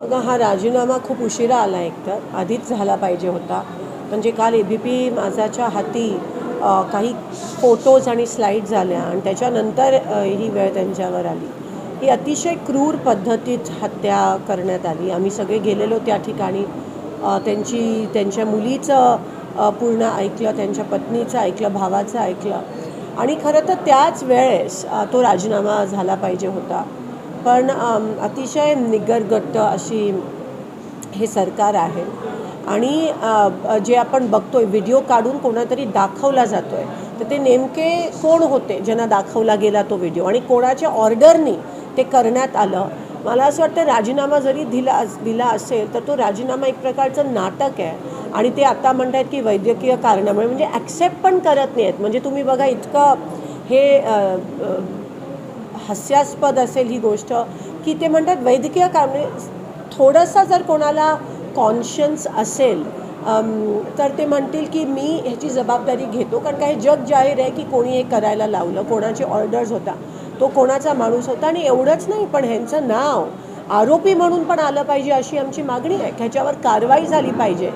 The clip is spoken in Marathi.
बघा हा राजीनामा खूप उशिरा आला एकतर. आधीच झाला पाहिजे होता. म्हणजे काल ए बी पी माझाच्या हाती काही फोटोज आणि स्लाईड झाल्या आणि त्याच्यानंतर ही वेळ त्यांच्यावर आली. ही अतिशय क्रूर पद्धतीत हत्या करण्यात आली. आम्ही सगळे गेलेलो त्या ठिकाणी. त्यांची त्यांच्या मुलीचं पूर्ण ऐकलं त्यांच्या पत्नीचं ऐकलं भावाचं ऐकलं. आणि खरं तर त्याच वेळेस तो राजीनामा झाला पाहिजे होता. पण अतिशय निगरगट्ट अशी हे सरकार आहे. आणि जे आपण बघतोय व्हिडिओ काढून कोणातरी दाखवला जातोय तर ते नेमके कोण होते ज्यांना दाखवला गेला तो व्हिडिओ? आणि कोणाच्या ऑर्डरनी ते करण्यात आलं? मला असं वाटतं राजीनामा जरी दिला दिला असेल तर तो राजीनामा एक प्रकारचं नाटक आहे. आणि ते आता आहेत की वैद्यकीय कारणामुळे म्हणजे ॲक्सेप्ट पण करत नाही आहेत म्हणजे तुम्ही बघा इतकं हे हास्यास्पद असेल ही गोष्ट की ते म्हणतात वैद्यकीय कारणे थोडंसं जर कोणाला कॉन्शियन्स असेल तर ते म्हणतील की मी ह्याची जबाबदारी घेतो. कारण काय जग जाहीर आहे की कोणी हे करायला लावलं कोणाचे ऑर्डर्स होता तो कोणाचा माणूस होता. आणि एवढंच नाही पण ह्यांचं नाव आरोपी म्हणून पण आलं पाहिजे अशी आमची मागणी आहे. ह्याच्यावर कारवाई झाली पाहिजे.